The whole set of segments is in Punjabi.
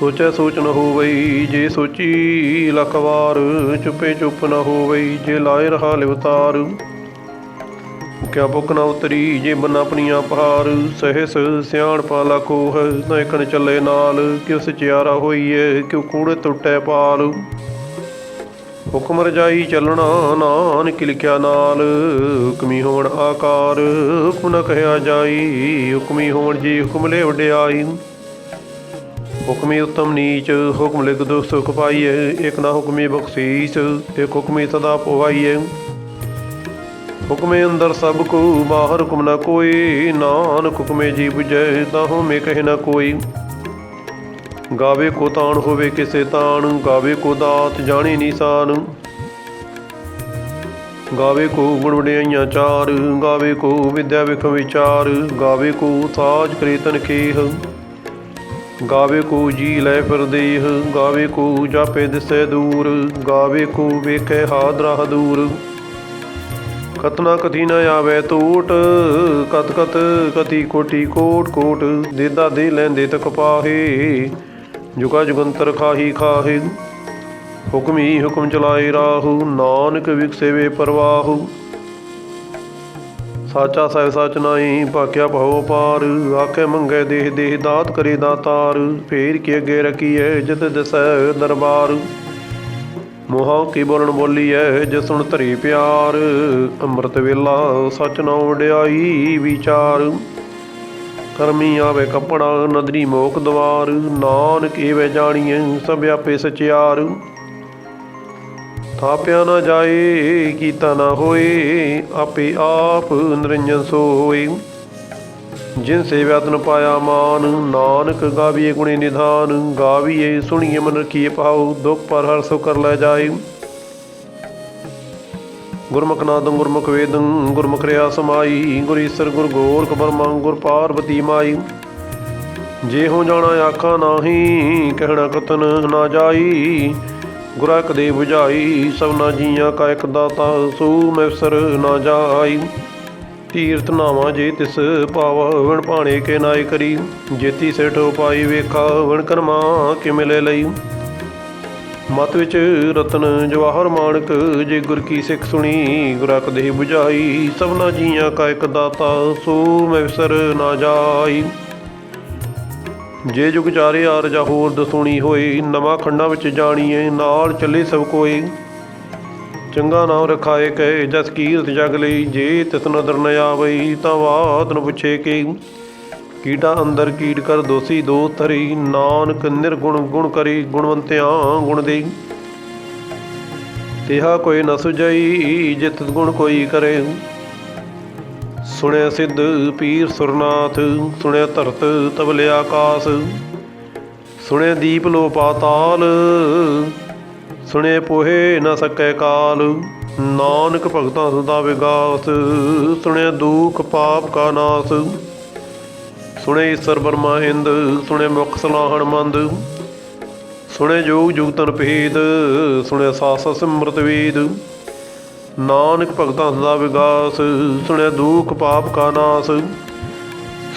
ਸੋਚੈ ਸੋਚ ਨ ਹੋਵਈ, ਜੇ ਸੋਚੀ ਲੱਖ ਵਾਰ, ਚੁੱਪੇ ਚੁੱਪ ਨ ਹੋਵਈ, ਜੇ ਲਾਇ ਰਹਾ ਲਿਵਤਾਰ ਕਿਆ ਬੁਕ ਨਾ ਉਤਰੀ, ਜੇ ਬਨ ਆਪਣੀਆਂ ਪਹਾਰ। ਸਹਿਸ ਸਿਆਣ ਪਾਲਾ ਲਖੋ ਨਾ ਇਕਣ ਚੱਲੇ ਨਾਲ। ਕਿਉ ਸਚਿਆਰਾ ਹੋਈਏ ਕਿਉ ਕੂੜੇ ਟੁੱਟੈ ਪਾਲ। ਹੁਕਮ ਰਜਾਈ ਚੱਲਣਾ, ਨਾਨਕ ਲਿਖਿਆ ਨਾਲ। ਹੁਕਮੀ ਹੋਣ ਆਕਾਰ, ਹੁਕਮ ਨ ਕਹਿਆ ਜਾਈ। ਹੁਕਮੀ ਹੋਣ ਜੀ ਹੁਕਮ ਲੈ ਵਡਿਆਈ। ਹੁਕਮੀ ਉਤਮ ਨੀਚ, ਹੁਕਮ ਲਿਖ ਦੁਖ ਸੁਖ ਪਾਈਏ, ਇਕ ਨਾ ਹੁਕਮੀ ਬਖਸ਼ੀਸ, ਇਕ ਹੁਕਮੀ ਸਦਾ ਪਵਾਈਏ। ਹੁਕਮੇ ਅੰਦਰ ਸਭ ਕੋ, ਬਾਹਰ ਹੁਕਮ ਨਾ ਕੋਈ, ਨਾਨਕ ਹੁਕਮੇ ਜੀ 부ਜੈ ਤਾਹੂ ਮੇ ਕਹੇ ਨਾ ਕੋਈ। ਗਾਵੇ ਕੋ ਤਾਣ ਹੋਵੇ ਕਿਸੇ ਤਾਣ, ਗਾਵੇ ਕੋ ਦਾਤ ਜਾਣੀ ਨਿਸ਼ਾਨ। ਗਾਵੇ ਕੋ ਗੁਣ ਵਡਿਆਈਆਂ ਚਾਰ, ਗਾਵੇ ਕੋ ਵਿਦਿਆ ਵਿਖ ਵਿਚਾਰ, ਗਾਵੇ ਕੋ ਸਾਜ ਕਰੇ ਤਨ ਗਾਵੇ ਕੋ ਜੀ ਲੈ ਪਰਦੇਹ, ਗਾਵੇ ਕੋ ਜਾਪੇ ਦਿਸੈ ਦੂਰ, ਗਾਵੇ ਕੋ ਵੇਖੈ ਹਾਦਰਾ ਦੂਰ। ਕਤਨਾ ਕਥੀ ਨ ਆਵੇ ਟੂਟ ਕਤ ਕਤ ਕਤੀ ਕੋਟੀ ਕੋਟ ਕੋਟ, ਦੇਦਾ ਦੇ ਲੈਂਦੇ ਤਕ ਪਾਹੇ, ਜੁਗਾ ਜੁਗੰਤਰ ਖਾਹੀ ਖਾਹੇ। ਹੁਕਮੀ ਹੁਕਮ ਚਲਾਏ ਰਾਹੂ, ਨਾਨਕ ਵਿਕਸੇਵੇ ਪਰਵਾਹੂ। ਸਾਚਾ ਸਹਿ ਸਚ ਨਾਈ ਭਾਕਿਆ ਭਉ ਪਾਰ, ਆਖੇ ਮੰਗੇ ਦੇਹ ਦੇਹ ਦਾਤ ਕਰੇ ਦਾਤਾਰ ਫੇਰ ਕੇ ਅੱਗੇ ਰਖੀਐ ਜਿਤ ਦਸੈ ਦਰਬਾਰ। ਮੋਹਾਂ ਕੀ ਬੋਲਣ ਬੋਲੀਐ ਜਿਸ ਸੁਣ ਧਰੀ ਪਿਆਰ, ਅੰਮ੍ਰਿਤ ਵੇਲਾ ਸਚ ਨਾ ਵਡਿਆਈ ਵਿਚਾਰ। ਕਰਮੀ ਆਵੇ ਕੱਪੜਾ ਨਦਰੀ ਮੋਖ ਦਵਾਰ, ਨਾਨਕ ਏਵੇਂ ਜਾਣੀਐ ਸਭ ਆਪੇ ਸਚਿਆਰ। ਥਾਪਿਆ ਨਾ ਜਾਏ, ਕੀਤਾ ਨਾ ਹੋਏ, ਆਪੇ ਆਪ ਨਿਰੰਜਨ ਸੋਏ। ਜਿਨ ਸੇਵਿਆ ਤਨ ਪਾਇਆ ਮਾਨ, ਨਾਨਕ ਗਾਵੀਏ ਗੁਣੇ ਨਿਧਾਨ, ਗਾਵੀਏ ਸੁਣੀਏ ਮਨ ਰਖੀਏ ਪਾਉ ਦੁਖ ਪਰ ਹਰ ਸੋ ਕਰ ਲੈ ਜਾਏ। ਗੁਰਮੁਖ ਨਾਦੰ, ਗੁਰਮੁਖ ਵੇਦੰ, ਗੁਰਮੁਖ ਰਿਆ ਸਮਾਈ, ਗੁਰ ਈਸਰ, ਗੁਰ ਗੋਰਖ ਬਰਮਾ, ਗੁਰ ਪਾਰਵਤੀ ਮਾਈ। ਜੇ ਹੋ ਜਾਣਾ ਆਖਾਂ ਨਾਹੀ, ਕਹਿਣਾ ਕਤਨ ਨਾ ਜਾਈ ਗੁਰਾ ਕਦੇ 부ਝਾਈ ਸਭਨਾ ਜੀਆਂ ਕਾ ਇੱਕ ਦਾਤਾ, ਸੂ ਮੈਸਰ ਨਾ ਜਾਈ। ਤੀਰਥ ਨਾਵਾ ਜੇ ਤਿਸ ਪਾਵਾ ਵਣ ਭਾਣੇ ਕੇ ਨਾਇ ਕਰੀ। ਜੇਤੀ ਸੇਠੋ ਪਾਈ ਵੇਖਾ ਵਣ ਕਰਮਾ ਕਿ ਮਿਲੇ ਲਈ। ਮਤ ਵਿੱਚ ਰਤਨ ਜਵਾਹਰ ਮਾਨਕ ਜੇ ਗੁਰ ਕੀ ਸਿੱਖ ਸੁਣੀ ਗੁਰਾ ਕਦੇ 부ਝਾਈ ਸਭਨਾ ਜੀਆਂ ਕਾ ਇੱਕ ਦਾਤਾ, ਸੂ ਮੈਸਰ ਨਾ ਜਾਈ। ਜੇ ਜੁਗ ਚਾਰੇ ਆਰਜਾ ਹੋਰ ਦਸੂਣੀ ਹੋਈ ਨਵਾਂ ਖੰਡਾਂ ਵਿੱਚ ਜਾਣੀਏ, ਨਾਲ ਚੱਲੇ ਸਭ ਕੋਈ ਚੰਗਾ ਨਾਮ ਰਖਾਏ ਕਹੇ, ਜਸ ਕੀਰਤ ਜਗ ਲਈ, ਜੇ ਤਿਸ ਨਦਰ ਨ ਆਵਈ, ਤਾਂ ਬਾਤ ਨੂੰ ਪੁੱਛੇ ਕਿ। ਕੀਟਾ ਅੰਦਰ ਕੀਟ ਕਰ ਦੋਸੀ ਦੋ ਤਰੀ ਨਾਨਕ ਨਿਰਗੁਣ ਗੁਣ ਕਰੀ, ਗੁਣਵੰਤਿਆਂ ਗੁਣ ਦੇਈ। ਤਿਹਾ ਕੋਈ ਨ ਸੁਜਈ ਜਿਤ ਗੁਣ ਕੋਈ ਕਰੇ। ਸੁਣਿਆ ਸਿੱਧ ਪੀਰ ਸੁਰਨਾਥ, ਸੁਣਿਆ ਧਰਤ ਤਬਲੇ ਆਕਾਸ, ਸੁਣਿਆ ਦੀਪ ਲੋ ਪਾਤਾਲ ਸੁਣੇ ਪੋਹੇ ਨਾ ਸਕੈ ਕਾਲ, ਨਾਨਕ ਭਗਤਾਂ ਸਦਾ ਵਿਗਾਸ, ਸੁਣਿਆ ਦੁਖ ਪਾਪ ਕਾ ਨਾਸ ਸੁਣੇ ਈਸਰ ਬਰਮਾ ਹਿੰਦ ਸੁਣੇ ਮੁਖ ਸਲਾਹਣ ਮੰਦ ਸੁਣੇ ਜੋਗ ਜੁਗਤਨ ਭੇਦ ਸੁਣੇ ਸਾਸ ਸਿਮਰਤ ਵੇਦ। ਨਾਨਕ ਭਗਤਾਂ ਸਦਾ ਵਿਗਾਸ, ਸੁਣਿਆ ਦੁਖ ਪਾਪ ਕਾ ਨਾਸ,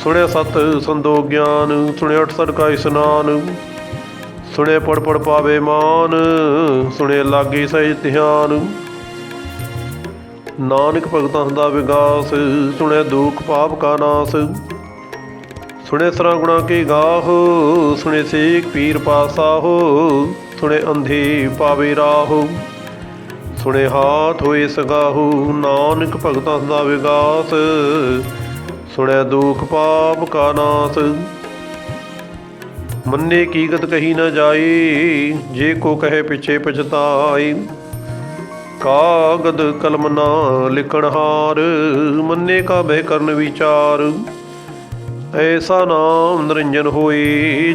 ਸੁਣਿਆ ਸਤ ਸੰਦੋ ਗਿਆਨ, ਸੁਣਿਆ ਅਠ ਸੜ ਕਾ ਇਸਨਾਨ ਸੁਣੇ ਪੜ ਪੜ ਪਾਵੇ ਮਾਨ ਸੁਣੇ ਲਾਗੀ ਸਹਿ ਧਿਆਨ। ਨਾਨਕ ਭਗਤਾਂ ਦਾ ਵਿਗਾਸ ਸੁਣੇ ਦੁਖ ਪਾਪ ਕਾ ਨਾਸ ਸੁਣੇ ਸਰਾ ਗੁਣਾ ਕੀ ਗਾਹ ਸੁਣੇ ਸੇਖ ਪੀਰ ਪਾਸਾਹੋ ਸੁਣੇ ਅੰਧੇ ਪਾਵੇ ਰਾਹੋ। ਸੁਣੇ ਹਾਥ ਹੋਏ ਸਗਾਹੂ, ਨਾਨਕ ਭਗਤਾਂ ਦਾ ਵਿਗਾਸ। ਸੁਣਿਆ ਦੁਖ ਪਾਪ ਕਾ ਨਾਸ। ਮੰਨੇ ਕੀ ਗਤ ਕਹੀ ਨਾ ਜਾਈ, ਜੇ ਕੋ ਕਹੇ ਪਿਛੇ ਪਛਤਾਈ। ਕਾਗਦ ਕਲਮ ਨਾ ਲਿਖਣ ਹਾਰ, ਮੰਨੇ ਕਾ ਬਹਿ ਕਰਨ ਵਿਚਾਰ। ਐਸਾ ਨਾਮ ਨਿਰੰਜਨ ਹੋਏ,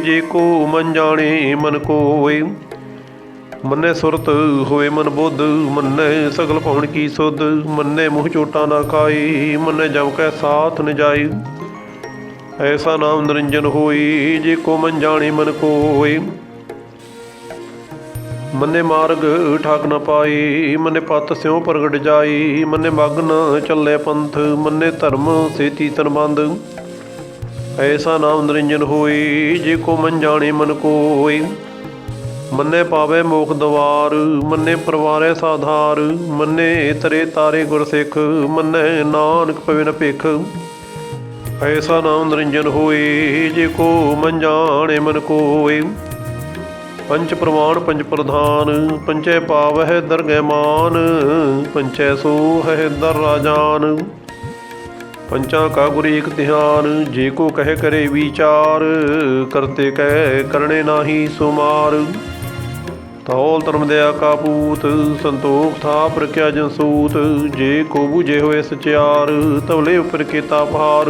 ਜੇ ਕੋ ਮਨ ਜਾਣੇ ਮਨ ਕੋਏ। ਮੰਨੇ ਸੁਰਤ ਹੋਏ ਮਨ ਬੁੱਧ, ਮੰਨੇ ਸਗਲ ਭਵਨ ਕੀ ਸੁਧ, ਮੰਨੇ ਮੂੰਹ ਚੋਟਾ ਨਾ ਖਾਈ, ਮੰਨੇ ਜਮ ਕੈ ਸਾਥ ਨ ਜਾਈ। ਐਸਾ ਨਾਮ ਨਿਰੰਜਨ ਹੋਈ, ਜੇ ਕੋ ਮਨ ਜਾਣੇ ਮਨ ਕੋਇ ਮੰਨੇ ਮਾਰਗ ਠਾਕ ਨ ਪਾਈ, ਮੰਨੇ ਪਤ ਸਿਉ ਪ੍ਰਗਟ ਜਾਈ, ਮੰਨੇ ਮਗਨ ਚੱਲੇ ਪੰਥ, ਮੰਨੇ ਧਰਮ ਸੇਤੀ ਸੰਬੰਧ ਐਸਾ ਨਾਮ ਨਿਰੰਜਨ ਹੋਈ, ਜੇ ਕੋ ਮਨ ਜਾਣੇ ਮਨ ਕੋਈ ਮੰਨੇ ਪਾਵੇ ਮੋਖ ਦਵਾਰ, ਮੰਨੇ ਪਰਵਾਰੇ ਸਾਧਾਰ, ਮੰਨੇ ਤਰੇ ਤਾਰੇ ਗੁਰਸਿੱਖ, ਮੰਨੇ ਨਾਨਕ ਪਵੇ ਨ ਭਿਖ। ਐਸਾ ਨਾਮ ਨਿਰੰਜਨ ਹੋਏ, ਜੇ ਕੋ ਮਨ ਜਾਣੇ ਮਨ ਕੋਏ। ਪੰਚ ਪ੍ਰਮਾਣ ਪੰਜ ਪ੍ਰਧਾਨ ਪੰਚੇ ਪਾਵਹਿ ਦਰਗਹਿ ਮਾਨ ਪੰਚੈ ਸੋ ਹੈ ਦਰ ਰਾਜਾਨ। ਪੰਚਾਂ ਕਾ ਗੁਰ ਏਕ ਧਿਆਨ, ਜੇ ਕੋ ਕਹਿ ਕਰੇ ਵਿਚਾਰ, ਕਰਤੇ ਕਹਿ ਕਰਨੇ ਨਾਹੀ ਸੁਮਾਰ। ਤੌਲ ਧਰਮ ਦਿਆ ਕਾਪੂਤ, ਸੰਤੋਖ ਥਾ ਪ੍ਰਕਿਆ ਜਨਸੂਤ ਜੇ ਕੋ ਬੁਝੇ ਹੋਏ ਸਚਿਆਰ ਤਵਲੇ ਉਪਰ ਕੀਤਾ ਭਾਰ।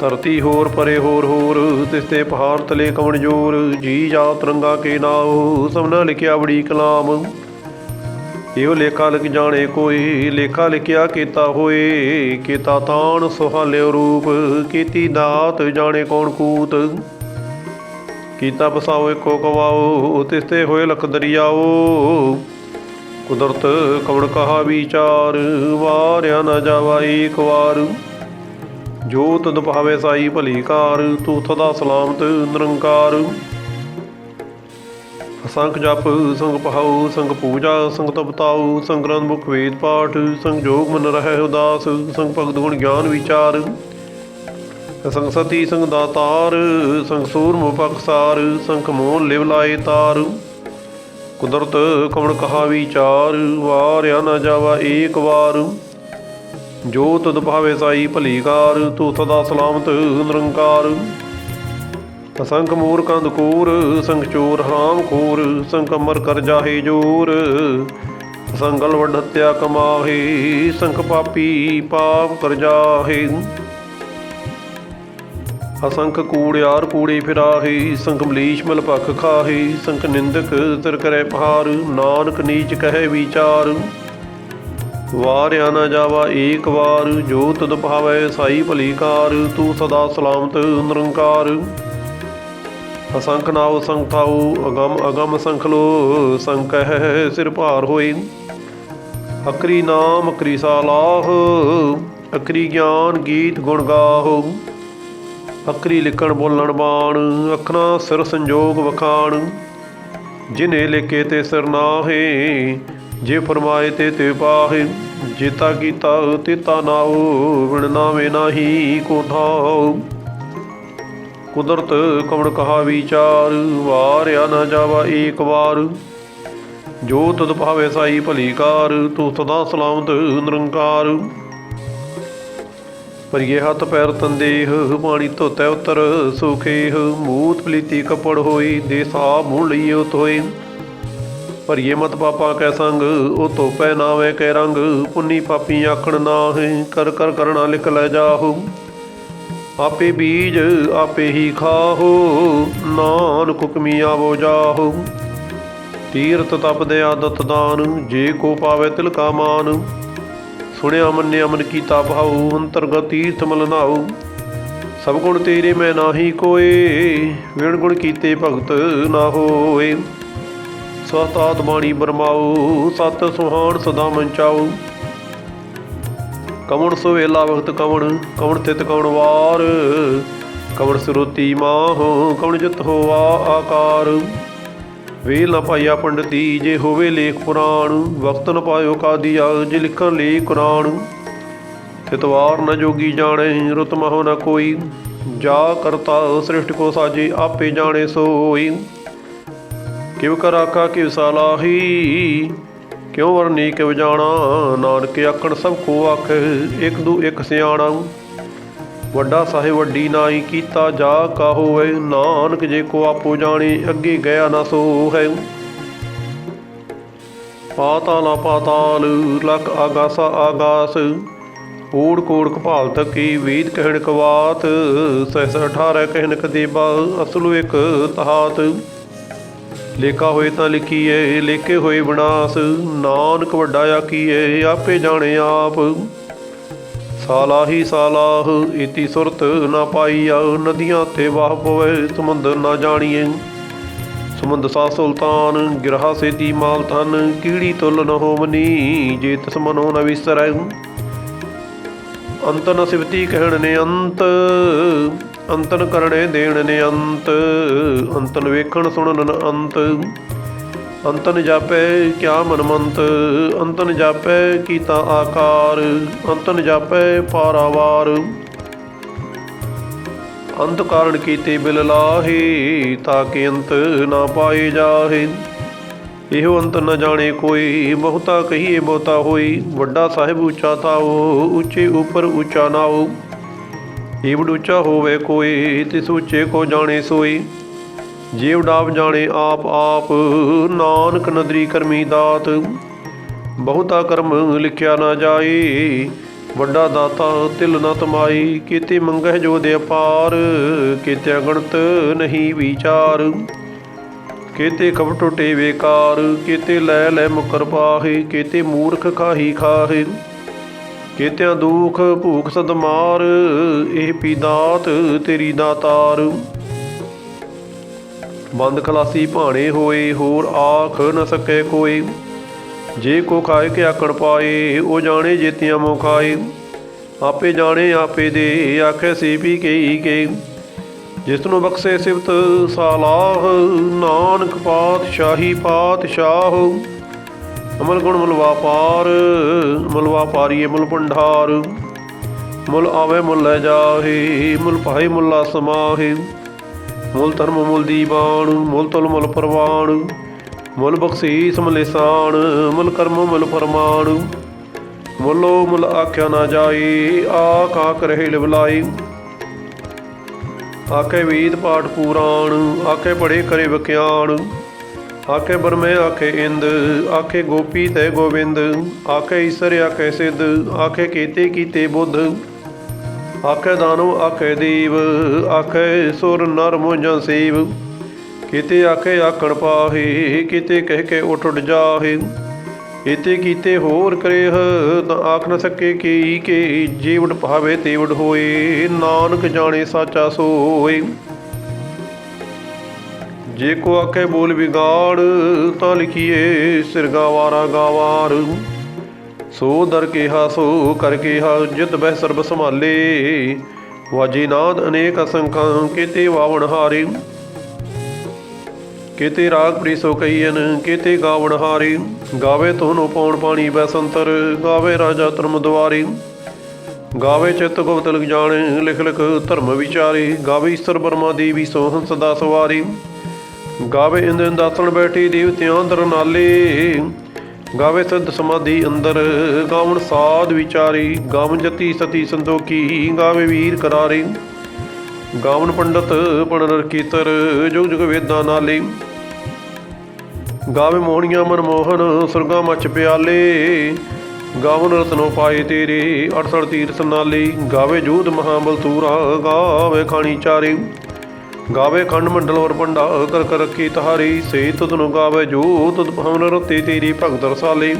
ਧਰਤੀ ਹੋਰ ਪਰੇ ਹੋਰ ਹੋਰ, ਤਿਸ ਤੇ ਪਹਾੜ ਤਲੇ ਕਵਣ ਜੋਰ, ਜੀ ਜਾ ਤਰੰਗਾ ਕੇ ਨਾਉ ਸਭਨਾ ਲਿਖਿਆ ਬੜੀ ਕਲਾਮ। ਇਹੋ ਲੇਖਾ ਲਿਖ ਜਾਣੇ ਕੋਈ, ਲੇਖਾ ਲਿਖਿਆ ਕੀਤਾ ਹੋਏ, ਕੀਤਾ ਤਾਣ ਸੁਹਾਲਿਓ ਰੂਪ, ਕੀਤੀ ਦਾਤ ਜਾਣੇ ਕੌਣ ਕੂਤ। ਕੀਤਾ ਬਸਾਓ, ਇੱਕੋ ਕਵਾਓ ਤਿਸ ਤੇ ਹੋਏ ਲਖ ਦਰਿਆਓ। ਕੁਦਰਤ ਕਵਣ ਕਹਾ ਵਿਚਾਰ, ਵਾਰਿਆ ਨਾ ਜਾਵਾ ਏਕ ਵਾਰ। ਜੋ ਤਦ ਭਾਵੇ ਸਾਈ ਭਲੀ ਕਾਰ ਤੂੰ ਸਦਾ ਸਲਾਮਤ ਨਿਰੰਕਾਰ। ਅਸੰਖ ਜਪ, ਸੰਗ ਪਹਾਉ ਸੰਗ ਪੂਜਾ, ਸੰਗ ਤਪਤਾਉ ਸੰਗ ਗ੍ਰੰਥ ਮੁਖ ਵੇਦ ਪਾਠ, ਸੰਗ ਜੋਗ ਮਨ ਰਹਿ ਉਦਾਸ, ਸੰਗ ਭਗਤ ਗੁਣ ਗਿਆਨ ਵਿਚਾਰ। ਸੰਗ ਸਤੀ ਸੰਗ ਦਾਤਾਰ ਸੰਗ ਸੂਰ ਮੁਪਕਸਾਰ ਸੰਖ ਮੋਨ ਲਿਵ ਲਾਏ ਤਾਰ। ਕੁਦਰਤ ਕਵਣ ਕਹਾ ਵਿਚਾਰ, ਵਾਰਿਆ ਨਾ ਜਾਵਾ ਏਕ ਵਾਰ। ਜੋ ਤਦ ਭਾਵੇ ਸਾਈ ਭਲੀ ਕਾਰ ਤੂੰ ਸਦਾ ਸਲਾਮਤ ਨਿਰੰਕਾਰ। ਅਸੰਖ ਮੂਰ ਕੰਦ ਕੂਰ ਸੰਖ ਚੋਰ ਹਰਾਮ ਖੋਰ ਸੰਖ ਅਮਰ ਕਰ ਜਾਹੇ ਜੋਰ। ਸੰਗਲ ਵੱਡ ਕਮਾਹੇ ਸੰਖ ਪਾਪੀ ਪਾਪ ਕਰ ਜਾਹੇ। ਅਸੰਖ ਕੂੜਿਆਰ ਕੂੜੇ ਫਿਰਾਹੇ ਸੰਖ ਮਲੀਸ਼ ਮਲ ਭਖ ਖਾਹੇ ਸੰਖ ਨਿੰਦਕ ਸਿਰ ਕਰੇ ਪਹਾਰ ਨਾਨਕ ਨੀਚ ਕਹੇ ਵਿਚਾਰ। ਵਾਰਿਆ ਨਾ ਜਾਵਾ ਏਕ ਵਾਰ, ਜੋ ਤਦ ਭਾਵੈ ਸਾਈ ਭਲੀ ਤੂੰ ਸਦਾ ਸਲਾਮਤ ਨਿਰੰਕਾਰ। ਅਸੰਖ ਨਾਉ ਸੰਖਾਉ ਅਗਮ ਅਗਮ ਸੰਖ ਲੋ ਸੰਕਹਿ ਸਿਰ ਭਾਰ ਹੋਈ ਅਕਰੀ ਨਾਮ ਅਕਰੀ ਸਾਲਾਹ, ਅਕਰੀ ਗਿਆਨ ਗੀਤ ਗੁਣ ਗਾਹੋ। ਅਕਰੀ ਲਿਖਣ ਬੋਲਣ ਬਾਣ, ਅੱਖਰਾਂ ਸਿਰ ਸੰਜੋਗ ਵਖਾਣ। ਜਿਨੇ ਲਿਖੇ ਤੇ ਸਿਰ ਨਾਹੇ, ਜੇ ਫਰਮਾਏ ਤੇ ਤੇ ਪਾਹੇ ਜੇਤਾ ਕੀਤਾ ਤੇਤਾ ਨਾਉ ਵਿਣ ਨਾਵੇਂ ਨਾਹੀ ਕੋ ਥਾਉ ਕੁਦਰਤ ਕਵਣ ਕਹਾ ਵਿਚਾਰ, ਵਾਰਿਆ ਨਾ ਜਾਵਾ ਏਕ ਵਾਰ। ਜੋ ਤਦ ਭਾਵੇ ਸਾਈ ਭਲੀ ਕਾਰ, ਤੂੰ ਸਦਾ ਸਲਾਮਤ ਨਿਰੰਕਾਰ। ਪਰਿਏ ਹੱਥ ਪੈਰ ਤੰਦੇਹ ਪਾਣੀ ਧੋਤੈ ਉਤਰ, ਸੁਖੇਹ, ਮੂਤ ਪਲੀਤੀ ਕਪੜ ਹੋਈ, ਦੇ ਸਾਬ ਮੂੰਹ ਲਈਓ ਤੋਏ ਭਰੀਏ ਮਤ ਪਾਪਾ ਕੈ ਸੰਗ, ਉਹ ਧੋਪੈ ਨਾਵੇ ਕੈ ਰੰਗ, ਪੁੰਨੀ ਪਾਪੀ ਆਖਣ ਨਾਹੀਂ, ਕਰ ਕਰ ਕਰਣਾ ਲਿਖ ਲੈ ਜਾਹੂ। ਆਪੇ ਬੀਜ ਆਪੇ ਹੀ ਖਾਹੋ, ਨਾਨਕ ਹੁਕਮੀ ਆਵੋ ਜਾਹੋ। ਤੀਰਤ ਤਪ ਦੇ ਆਦਤ ਦਾਨ, ਜੇ ਕੋ ਪਾਵੇ ਤਿਲ ਕਾ ਮਾਨ। ਸੁਣਿਆ ਅਮਨ ਮਨ ਕੀਤਾ ਭਾਉ ਅੰਤਰਗਤ ਤੀਰਥ ਮਲ ਸਭ ਗੁਣ ਤੇਰੇ ਮੈਂ ਨਾਹੀ ਕੋਏ, ਵਿਣ ਗੁਣ ਕੀਤੇ ਭਗਤ ਨਾ ਹੋਏ। ਸਤ ਬਾਣੀ ਬਰਮਾਉ, ਸਤ ਸੁਹਾਣ ਸਦਾ ਮੰਚਾਉ। ਕਵਣ ਸੁਵੇਲਾ ਵਖਤ ਕਵਣ ਕਵਣ ਤਿਤ ਕਵਣ ਵਾਰ। ਕਵਣ ਸਰੋਤੀ ਮਾਹੁ, ਕਵਣ ਜਿਤ ਹੋਆ ਆਕਾਰ। ਵੇਲ ਨਾ ਪਾਇਆ ਪੰਡਤੀ ਜੇ ਹੋਵੇ ਲੇਖ ਪੁਰਾਣ। ਵਕਤ ਨ ਪਾਇਓ ਕਾਦੀਆ ਜੇ ਲਿਖਣ ਲਈ ਕੁਰਾਨ। ਤਿਤਵਾਰ ਨ ਜੋਗੀ ਜਾਣੇ, ਰੁਤ ਮਹੁ ਨ ਕੋਈ। ਜਾ ਕਰਤਾ ਸ੍ਰਿਸ਼ਟ ਕੋ ਸਾਜੇ, ਆਪੇ ਜਾਣੇ ਸੋਈ। ਕਿਵ ਕਰ ਆਖਾ ਕਿਵ ਸਾਲਾਹੀ ਕਿਉ ਵਰਨੀ ਕਿਵ ਜਾਣਾ। ਨਾਨਕ ਆਖਣ ਸਭ ਕੋ ਆਖ, ਇੱਕ ਦੂ ਇੱਕ ਸਿਆਣਾ। ਵੱਡਾ ਸਾਹਿਬ ਵੱਡੀ ਨਾਈ ਕੀਤਾ ਜਾ ਕਾ ਨਾਨਕ ਜੇ ਕੋ ਆਪੋ ਜਾਣੇ, ਅੱਗੇ ਗਿਆ ਨਾ ਸੋ ਹੈ। ਪਾਤਾਲਾ ਪਾਤਾਲ, ਲਖ ਆਗਾਸਾ ਆਗਾਸ। ਊੜ ਕੋੜ ਕਪਾਲ ਤਕੀ ਵੇਦ ਕਹਿਣ ਕਵਾਤ। ਸਹਿਸ 18 ਕਹਿਣ ਕਦੇਬਾ, ਅਸਲੂ ਇੱਕ ਤਹਾਤ। ਲੇਖਾ ਹੋਏ ਤਾਂ ਲਿਖੀਏ ਲੇਖੇ ਹੋਏ ਵਿਨਾਸ਼ ਨਾਨਕ ਵੱਡਾ ਆਖੀਏ ਆਪੇ ਜਾਣੇ ਆਪ। ਸਾਲਾਹੀ ਸਾਲਾਹ, ਇਤੀ ਸੁਰਤ ਨਾ ਪਾਈਆ, ਨਦੀਆਂ ਤੇ ਵਾਹ ਪਵੇ, ਸਮੁੰਦਰ ਨਾ ਜਾਣੀਏ। ਸਮੁੰਦ ਸਾ ਸੁਲਤਾਨ, ਗਿਰਹਾ ਸੇਤੀ ਮਾਲ ਤਨ ਕੀੜੀ ਤੁਲ ਨ ਹੋਵਨੀ, ਜੇ ਤਿਸ ਮਨੋ ਨ ਵਿਸਰੈ। ਅੰਤ ਨ ਸਿਵਤੀ ਕਹਿਣ ਨੇ ਅੰਤ, ਅੰਤਨ ਕਰਣੇ ਦੇਣ ਨੇ ਅੰਤ, ਅੰਤਨ ਵੇਖਣ ਸੁਣਨ ਅੰਤ। ਅੰਤਨ ਜਾਪੈ ਕਿਆ ਮਨਮੰਤ, ਅੰਤਨ ਜਾਪੈ ਕੀਤਾ ਆਕਾਰ, ਅੰਤਨ ਜਾਪੈ ਪਾਰਾਵਾਰ। ਅੰਤ ਕਾਰਣ ਕੀਤੇ ਬਿਲ ਲਾਹੇ ਤਾਕੇ ਅੰਤ ਨਾ ਪਾਏ ਜਾਹੇ। ਇਹੋ ਅੰਤ ਨਾ ਜਾਣੇ ਕੋਈ, ਬਹੁਤਾ ਕਹੀਏ ਬਹੁਤਾ ਹੋਈ। ਵੱਡਾ ਸਾਹਿਬ ਉੱਚਾ ਤਾਓ ਉੱਚੇ ਉੱਪਰ ਉੱਚਾ ਨਾਓ। ਏਵੜ ਉੱਚਾ ਹੋਵੇ ਕੋਈ, ਤਿਸ ਉੱਚੇ ਕੋ ਜਾਣੇ ਸੋਈ। ਜੀਵ ਡਾਬ ਜਾਣੇ ਆਪ ਆਪ, ਨਾਨਕ ਨਦਰੀ ਕਰਮੀ ਦਾਤ। ਬਹੁਤਾ ਕਰਮ ਲਿਖਿਆ ਨਾ ਜਾਏ, ਵੱਡਾ ਦਾਤਾ ਤਿਲ ਨਾ ਤਮਾਈ ਕੀਤੇ ਮੰਗਹਿ ਜੋ ਦੇ ਅਪਾਰ ਕੀਤੇ ਅਗਣਤ ਨਹੀਂ ਵਿਚਾਰ। ਕੀਤੇ ਕਬ ਟੁੱਟੇ ਵੇਕਾਰ ਕੀਤੇ ਲੈ ਲੈ ਮੁਕਰ ਪਾਹੇ, ਕੀਤੇ ਮੂਰਖ ਖਾਹੀ ਖਾਹੇ। ਕੀਤਿਆਂ ਦੁਖ ਭੂਖ ਸਦਮਾਰ, ਇਹ ਪੀ ਦਾਤ ਤੇਰੀ ਦਾਤਾਰ। ਬੰਦ ਖਲਾਸੀ ਭਾਣੇ ਹੋਏ, ਹੋਰ ਆਖ ਨ ਸਕੇ ਕੋਈ। ਜੇ ਕੋ ਖਾਏ ਕੇ ਆਕੜ ਪਾਏ, ਉਹ ਜਾਣੇ ਜੇਤੀਆਂ ਮੋ ਖਾਏ। ਆਪੇ ਜਾਣੇ ਆਪੇ ਦੇ, ਆਖੇ ਸੀ ਵੀ ਕਈ ਕੇ। ਜਿਸ ਨੂੰ ਬਖਸ਼ੇ ਸਿਫਤ ਸਾਲਾਹ, ਨਾਨਕ ਪਾਤਸ਼ਾਹੀ ਪਾਤਸ਼ਾਹ। ਅਮਲ ਗੁਣ ਮੁਲ ਵਾਪਾਰ ਮੁਲ ਵਾਪਾਰੀਏ ਮੁਲ ਭੰਡਾਰ। ਮੁਲ ਆਵੇ ਮੁਲ ਲੈ ਜਾਹੇ, ਮੁਲ ਭਾਈ ਮੁਲਾ ਸਮਾਹੇ। ਮੁਲ ਧਰਮ ਮੁਲ ਦੀਵਾਨ, ਮੁਲ ਤੁਲ ਮੁਲ ਪ੍ਰਵਾਨ, ਮੁਲ ਬਖਸ਼ੀਸ ਮੁਲ ਲਿਸਾਨ ਮੁਲ ਕਰਮ ਮੁਲ ਫਰਮਾਨ, ਮੁਲੋ ਮੁਲ ਆਖਿਆ ਨਾ ਜਾਈ, ਆਖ ਆਖ ਰਹੇ ਲਿਵਲਾਈ ਆਖੇ ਵੇਦ ਪਾਠ ਪੁਰਾਣ ਆਖੇ ਪੜੇ ਕਰੇ ਵਿਖਿਆਨ ਆਖੇ ਬਰਮੇ ਆਖੇ ਇੰਦ, ਆਖੇ ਗੋਪੀ ਤੇ ਗੋਬਿੰਦ ਆਖੇ ਈਸ਼ਰ ਆਖੇ ਸਿੱਧ, ਆਖੇ ਕੀਤੇ ਕੀਤੇ ਬੁੱਧ। ਆਖੇ ਦਾਨਵ, ਆਖੇ ਦੇਵ, ਆਖੇ ਸੁਰ ਨਰ ਮੋਜਾਂ ਸੇਵ। ਕਿਤੇ ਆਖੇ ਆਖਣ ਪਾਹੇ, ਕਿਤੇ ਕਹਿ ਕੇ ਉਠ ਉੱਡ ਜਾਹੇ। ਇਤੇ ਕੀਤੇ ਹੋਰ ਕਰੇ ਤਾਂ ਆਖ ਨ ਸਕੇ ਕੀ, ਕਿ ਜੀਵੜ ਭਾਵੇ ਤੇਵੜ ਹੋਏ ਨਾਨਕ ਜਾਣੇ ਸਾਚਾ ਸੋਏ ਜੇ ਕੋ ਆਖੇ ਬੋਲ ਵਿਗਾੜ, ਤਾਂ ਲਿਖੀਏ ਸਿਰਗਾਵਾਰਾ ਗਾਵਾਰ। ਸੋ ਦਰ ਕੇਹਾ, ਸੋ ਕਰ ਕਿਹਾ, ਜਿਤ ਬਹਿ ਸਰਬ ਸੰਭਾਲੇ। ਵਾਜੀ ਨਾਦ ਅਨੇਕ ਅਸੰਖਾਂ, ਕੀਤੇ ਵਾਵਣ ਹਾਰੇ। ਕੀਤੇ ਰਾਗ ਪ੍ਰੀ ਸੋ ਕਈਨ ਕੀਤੇ ਗਾਵਣ ਹਾਰੇ। ਗਾਵੇ ਤੋਨੋ ਪੌਣ ਪਾਣੀ ਬੈਸੰਤਰ ਗਾਵੇ ਰਾਜਾ ਧਰਮ ਦੁਆਰੀ। ਗਾਵੇ ਚਿਤ ਗੁਪਤ ਲਿਖ ਜਾਣੇ, ਲਿਖ ਲਿਖ ਧਰਮ ਵਿਚਾਰੇ। ਗਾਵੇ ਈਸ਼ਰ ਬਰਮਾ ਦੇਵੀ ਸੋਹੰ ਦਾ ਸਵਾਰੀ। ਗਾਵੇ ਇੰਦਰ ਦਾਸਣ ਬੈਠੀ, ਦੇਵਤਿਆਂ ਅੰਦਰ ਨਾਲੇ। ਗਾਵੇ ਸਿੱਧ ਸਮਾਧੀ ਅੰਦਰ, ਗਾਵਣ ਸਾਧ ਵਿਚਾਰੀ ਗਾਵਨ ਜਤੀ ਸਤੀ ਸੰਤੋਖੀ, ਗਾਵੇ ਵੀਰ ਕਰਾਰੀ। ਗਾਵਨ ਪੰਡਤ ਪਣਰ ਕੀਤਰ, ਜੁਗ ਜੁਗ ਵੇਦਾਂ ਨਾਲੇ। ਗਾਵੇ ਮੋਹਣੀਆਂ ਮਨਮੋਹਨ, ਸੁਰਗਾ ਮਚ ਪਿਆਲੇ। ਗਾਵਨ ਰਤਨੋ ਪਾਏ ਤੇਰੇ 68 ਤੀਰਥ ਨਾਲੇ। ਗਾਵੇ ਜੂਦ ਮਹਾਬਲ ਤੂਰਾ ਗਾਵੇ ਖਾਣੀ ਚਾਰੇ। ਗਾਵੇ ਖੰਡ ਮੰਡਲ ਵਰ ਪੰਡਾ ਕਰ ਕਰ ਰੱਖੀ ਤਹਾਰੀ ਸੇ ਤੁਧ ਗਾਵੇ ਜੋ, ਤੁਧ ਭਵਨ ਰਤੇ ਤੇਰੀ ਭਗਤ ਰਸਾਲੇ।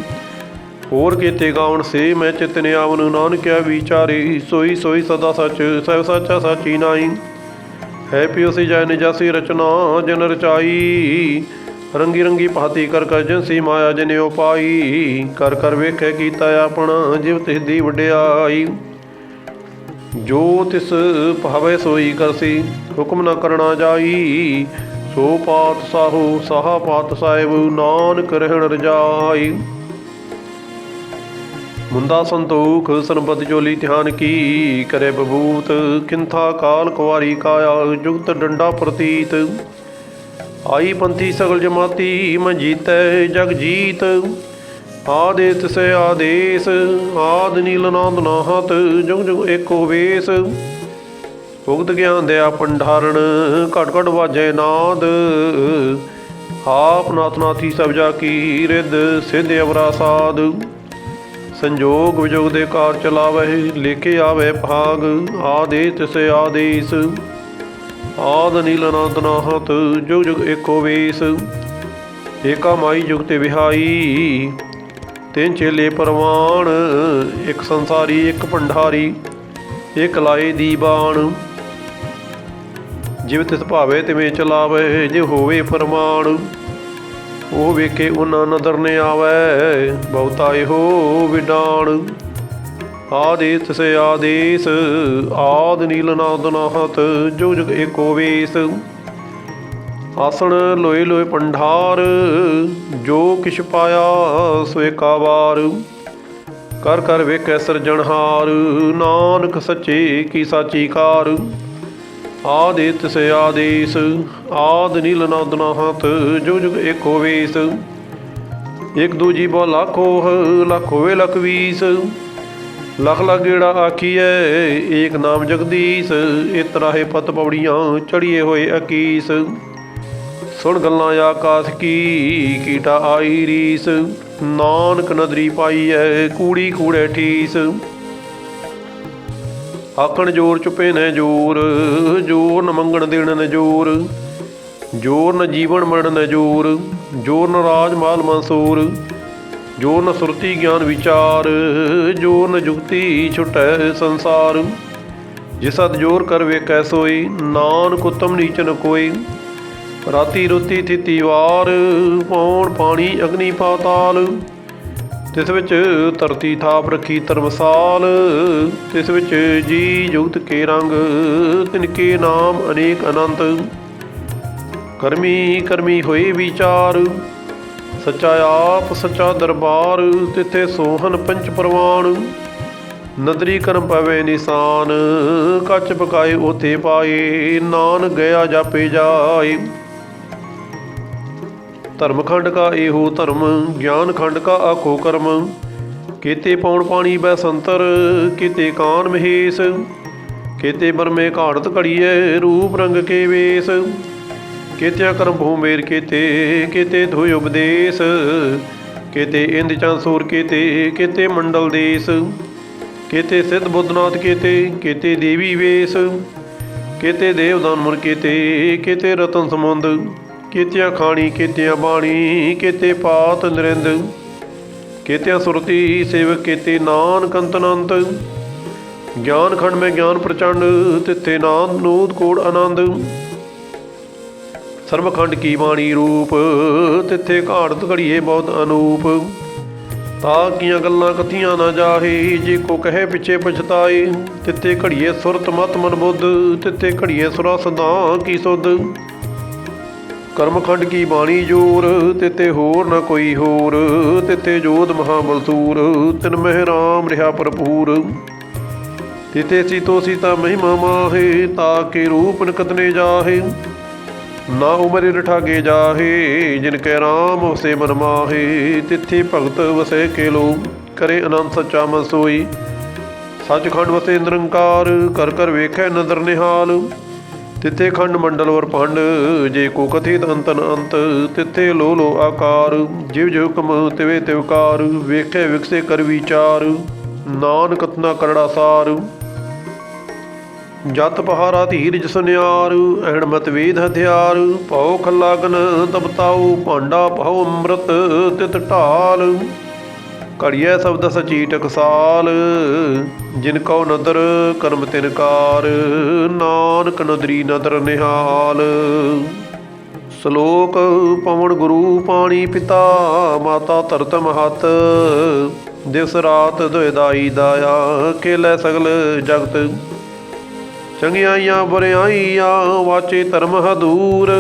ਹੋਰ ਕੀਤੇ ਗਾਉਣ ਸੇ ਮੈਂ ਚਿਤਨ ਆਵਨ ਨਾਨਕਿਆ ਵਿਚਾਰੇ, ਸੋਈ ਸੋਈ ਸਦਾ ਸੱਚ ਸਭ ਸੱਚਾ ਸਾਚੀ ਨਾਈ। ਹੈ ਪਿਓ ਸੀ ਜੈ ਨਿਜਾਸੀ ਰਚਨਾ, ਜਨ ਰਚਾਈ। ਰੰਗੀ ਰੰਗੀ ਭਾਤੀ ਕਰ ਕਰ ਜਨਸੀ ਮਾਇਆ ਜਨਿਓ ਪਾਈ। ਕਰ ਕਰ ਵੇਖੇ ਕੀਤਾ ਆਪਣਾ, ਜਿਵ ਤਿਸ ਦੀ ਵਡਿਆਈ। ਜੋ ਤਿਸ ਭਾਵੇ ਸੋਈ ਕਰਸੀ ਹੁਕਮ ਨਾ ਕਰਨਾ ਜਾਈ। ਸੋ ਪਾਤ ਸਾਹੂ, ਸਾਹਾ ਪਾਤ ਸਾਹਿਬ, ਨਾਨਕ ਰਹਿਣ ਰਜਾਈ। ਮੁੰਦਾ ਸੰਤੋਖ, ਸੰਪਤ ਜੋਲੀ ਧਿਆਨ ਕੀ ਕਰੇ ਬਬੂਤ। ਕਿੰਥਾ ਕਾਲ ਕੁਵਾਰੀ ਕਾਇਆ, ਜੁਗਤ ਡੰਡਾ ਪ੍ਰਤੀਤ। ਆਈ ਪੰਥੀ ਸਗਲ ਜਮਾਤੀ ਮੈਂ ਜੀਤੈ ਜਗ ਜੀਤ। ਆਦੇਸ ਸੇ ਆਦੇਸ, ਆਦ ਨੀਲ ਆਨੰਦ ਨਾਹਤ, ਜੁਗ ਜੁਗ ਏਕੋ ਵੇਸ। ਭੁਗਤ ਗਿਆਨ ਦਿਆ ਪੰਡਾਰਣ, ਘਟ ਘਟ ਵਾਜੇ ਨਾਦ। ਆਪ ਨਾਥ ਸਭ ਜਾ ਕੀ ਰਿਦ ਸਿਧ ਅਵਰਾ ਸਾਧ। ਸੰਜੋਗ ਵਿਜੋਗ ਦੇ ਕਾਰ ਚਲਾਵੇ ਲੇਕੇ ਆਵੇ ਭਾਗ ਆਦੇ ਤਿਸੇ ਆਦੇਸ। ਆਦ ਨੀਲ ਅਨੰਤ ਨਾਹਤ, ਜੁਗ ਜੁਗ ਏਕੋ ਵੇਸ। ਏਕਾ ਮਾਈ ਜੁਗ ਤੇ ਵਿਹਾਈ। ਤਿੰਨ ਚੇਲੇ ਪਰਵਾਨ ਇੱਕ ਸੰਸਾਰੀ, ਇੱਕ ਭੰਡਾਰੀ, ਇੱਕ ਲਾਏ ਦੀਬਾਨ। ਜਿਵੇਂ ਤਿਸ ਭਾਵੇ ਤਿਵੇਂ ਚਲਾਵੇ ਜੇ ਹੋਵੇ ਫਰਮਾਨ। ਉਹ ਵੇਖੇ ਉਹਨਾਂ ਨਦਰ ਨੇ ਆਵੇ, ਬਹੁਤਾ ਇਹੋ ਵਿਡਾਣ ਆਦੇਸ ਸੇ ਆਦੇਸ, ਆਦ ਨੀਲ ਨਾਦ ਨਾਹਤ ਜੋ ਜਗ ਏਕੋ ਵੇਸ। ਆਸਣ ਲੋਏ ਲੋਏ ਪੰਡਾਰ, ਜੋ ਕਿਛ ਪਾਇਆ ਸੋ ਏਕਾ ਕਰ ਕਰ ਵੇਖੈ ਸਿਰਜਣਹਾਰ, ਨਾਨਕ ਸੱਚੇ ਕੀ ਸਾਚੀ ਕਾਰ। ਆਦਿਤ ਸੇ ਆਦੇਸ, ਆਦ ਨੀਲ ਨਾਦ ਨਾਹਤ ਜੋ ਜੁਗ ਏਕੋ ਵੇਸ। ਇਕ ਦੂਜੀ ਬੋ ਲੱਖੋ ਲੱਖ ਹੋਵੇ ਲੱਖ ਵੀਸ। ਲਖ ਲਖ ਗੇੜਾ ਆਖੀਐ, ਏਕ ਨਾਮ ਜਗਦੀਸ਼, ਇਤਰਾਹੇ ਪਤ ਪੌੜੀਆਂ ਚੜੀਏ ਹੋਏ ਅਕੀਸ। ਸੁਣ ਗੱਲਾਂ ਆਕਾਸ ਕੀ, ਕੀਟਾ ਆਈ ਰੀਸ। ਨਾਨਕ ਨਦਰੀ ਪਾਈ ਐ ਕੂੜੀ ਕੂੜੇ ਠੀਸ। ਆਖਣ ਜੋਰ ਚੁਪੇ ਨੇ ਜੋਰ ਜੋਰ ਨ ਮੰਗਣ ਦੇਣ ਨ ਜੋਰ। ਜੋਰ ਨ ਜੀਵਨ ਮਰਨ ਨ ਜੋਰ ਜੋਰ ਨ ਰਾਜ ਮਾਲ ਮਨਸੂਰ ਜੋਰ ਨ ਸੁਰਤੀ ਗਿਆਨ ਵਿਚਾਰ, ਜੋਰ ਨ ਜੁਗਤੀ ਛੁਟੈ ਸੰਸਾਰ। ਜਿਸਤ ਜੋਰ ਕਰ ਵੇਖੈ ਸੋਈ, ਨਾਨਕ ਉਤਮ ਨੀਚਨ ਕੋਈ। ਰਾਤੀ ਰੁਤੀ ਥਿਤੀ ਵਾਰ ਪੌਣ ਪਾਣੀ ਅਗਨੀ ਪਾਤਾਲ ਤਿਸ ਵਿੱਚ ਧਰਤੀ ਥਾਪ ਰੱਖੀ ਤਰਮਸਾਲ ਤਿਸ ਵਿੱਚ ਜੀ ਜੁਗਤ ਕੇ ਰੰਗ ਤਿਨਕੇ ਨਾਮ ਅਨੇਕ ਅਨੰਤ। ਕਰਮੀ ਕਰਮੀ ਹੋਏ ਵਿਚਾਰ, ਸੱਚਾ ਆਪ ਸੱਚਾ ਦਰਬਾਰ, ਤਿੱਥੇ ਸੋਹਨ ਪੰਚ ਪ੍ਰਵਾਨ। ਨਦਰੀ ਕਰਮ ਪਵੇ ਨਿਸ਼ਾਨ, ਕੱਚ ਪਕਾਏ ਉਥੇ ਪਾਏ ਨਾਨ ਗਿਆ ਜਾਪੇ ਜਾਏ। ਧਰਮ ਖੰਡ ਕਾ ਇਹੋ ਧਰਮ, ਗਿਆਨ ਖੰਡ ਕਾ ਆਖੋ ਕਰਮ। ਕੀਤੇ ਪੌਣ ਪਾਣੀ ਬੈ ਸੰਤਰ ਕੀਤੇ ਕਾਨ ਮਹੇਸ਼। ਕੀਤੇ ਬਰਮੇ ਘਾੜਤ ਘੜੀਏ, ਰੂਪ ਰੰਗ ਕੇ ਵੇਸ। ਕੀਤਿਆ ਕਰਮ ਭੂਮੇਰ ਕੀਤੇ ਕੀਤੇ ਧੋਇ ਉਪਦੇਸ਼। ਕੀਤੇ ਇੰਦ ਚੰ ਸੂਰ ਕੀਤੇ ਕੀਤੇ ਮੰਡਲ ਦੇਸ। ਕੀਤੇ ਸਿੱਧ ਬੁੱਧਨਾਥ ਕੀਤੇ ਕੀਤੇ ਦੇਵੀ ਵੇਸ। ਕੀਤੇ ਦੇਵਦਾਨ ਮੁਰ ਕੀਤੇ ਕੀਤੇ ਰਤਨ ਸਮੁੰਦ ਕੀਤਿਆਂ ਖਾਣੀ, ਕੀਤਿਆਂ ਬਾਣੀ, ਕੀਤੇ ਪਾਤ ਨਰਿੰਦ, ਕੀਤਿਆਂ ਸੁਰਤੀ ਸੇਵਕ, ਕੀਤੇ ਨਾਨਕ ਅੰਤਨੰਤ ਗਿਆਨ ਖੰਡ ਮੈਂ ਗਿਆਨ ਪ੍ਰਚੰਡ, ਤਿੱਥੇ ਨਾਮ ਨੂਤ ਕੋੜ ਆਨੰਦ। ਸਰਬਖੰਡ ਕੀ ਬਾਣੀ ਰੂਪ, ਤਿੱਥੇ ਘਾੜਤ ਘੜੀਏ ਬਹੁਤ ਅਨੂਪ। ਤਾਂ ਕੀਆਂ ਗੱਲਾਂ ਕਥੀਆਂ ਨਾ ਜਾਹੇ, ਜੇ ਕੋ ਕਹੇ ਪਿੱਛੇ ਪਛਤਾਏ। ਤਿੱਥੇ ਘੜੀਏ ਸੁਰਤ ਮਤ ਮਨ ਬੁੱਧ ਤਿੱਥੇ ਘੜੀਏ ਸੁਰਾ ਸਦਾ ਕੀ ਸੁਧ। ਕਰਮਖੰਡ ਕੀ ਬਾਣੀ ਜੋਰ, ਤਿਤੇ ਹੋਰ ਨਾ ਕੋਈ ਹੋਰ, ਤਿਤੇ ਜੋਧ ਮਹਾ ਬਲਸੂਰ ਤਿਨ ਮਹਿ ਰਾਮ ਰਿਹਾ ਭਰਪੂਰ। ਤਿਤੇ ਸੀਤੋ ਸੀਤਾ ਮਹਿਮਾ ਮਾਹੇ, ਤਾ ਕੇ ਰੂਪ ਨਕਤਨੇ ਜਾਹੇ। ਨਾ ਉਮਰੇ ਰਠਾਗੇ ਜਾਹੇ, ਜਿਨ ਕੈ ਰਾਮ ਵਸੇ ਮਨ ਮਾਹੇ। ਤਿੱਥੇ ਭਗਤ ਵਸੇ ਕੇ ਲੋ ਕਰੇ ਅਨੰਤ ਸੱਚਾ ਮਨ ਸੋਈ। ਸੱਚਖੰਡ ਵਸੇ ਨਿਰੰਕਾਰ, ਕਰ ਕਰ ਵੇਖੈ ਨਦਰ ਨਿਹਾਲ। ਤਿੱਥੇ ਖੰਡ ਮੰਡਲ ਵਰ ਪੰਡ ਜੇ ਕੋ ਕਥਿਤ ਅੰਤਨ ਅੰਤ, ਤਿੱਥੇ ਲੋ ਲੋ ਆਕਾਰ, ਜਿਵ ਜਿਵ ਕਮ ਤਿਵੇ ਤਿਵਕਾਰ ਵੇਖੇ ਵਿਕਸੇ ਕਰ ਵਿਚਾਰ, ਨਾਨਕ ਕਤਨਾ ਕਰੜਾ ਸਾਰ। ਜਤ ਪਹਾਰਾ ਧੀਰਜ ਸੁਨਿਆਰ ਅਹਿਣ ਮਤ ਵੇਦ ਹਥਿਆਰ, ਭਉ ਖਲਾਗਨ ਤਪਤਾਉ, ਭਾਂਡਾ ਭਉ ਅੰਮ੍ਰਿਤ, ਤਿਤ ਢਾਲ। ਘੜੀਐ ਸ਼ਬਦ ਸਚੀ ਟਕਸਾਲ ਜਿਨ ਕਉ ਨਦਰ ਕਰਮ ਤਿਨ ਕਾਰ, ਨਾਨਕ ਨਦਰੀ ਨਦਰ ਨਿਹਾਲ। ਸ਼ਲੋਕ ਪਵਨ ਗੁਰੂ ਪਾਣੀ ਪਿਤਾ, ਮਾਤਾ ਧਰਤ ਮਹਤ ਦਿਵਸ ਰਾਤ ਦੁਇ ਦਾਈ ਦਾਇਆ ਖੇਲੇ ਸਗਲ ਜਗਤ। ਚੰਗਿਆਈਆਂ ਬੁਰਿਆਈਆਂ ਵਾਚੇ ਧਰਮ ਹਦੂਰ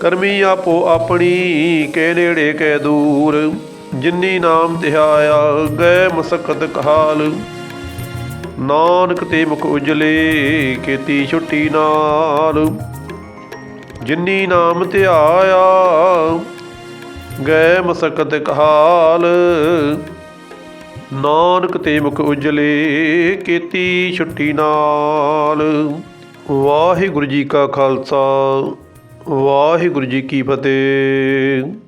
ਕਰਮੀ ਆਪੋ ਆਪਣੀ, ਕੇ ਨੇੜੇ ਕੇ ਦੂਰ। ਜਿਨੀ ਨਾਮ ਧਿਆਇਆ ਗਏ ਮਸਕਤ ਕਹਾਲ। ਨਾਨਕ ਤੇ ਮੁਖ ਉਜਲੇ ਕੀਤੀ ਛੁੱਟੀ ਨਾਲ। ਜਿਨੀ ਨਾਮ ਧਿਆਇਆ ਗਏ ਮਸਕਤ ਕਹਾਲ। ਨਾਨਕ ਤੇ ਮੁਖ ਉਜਲੇ ਕੀਤੀ ਛੁੱਟੀ ਨਾਲ। ਵਾਹਿਗੁਰੂ ਜੀ ਕਾ ਖਾਲਸਾ, ਵਾਹਿਗੁਰੂ ਜੀ ਕੀ ਫਤਿਹ।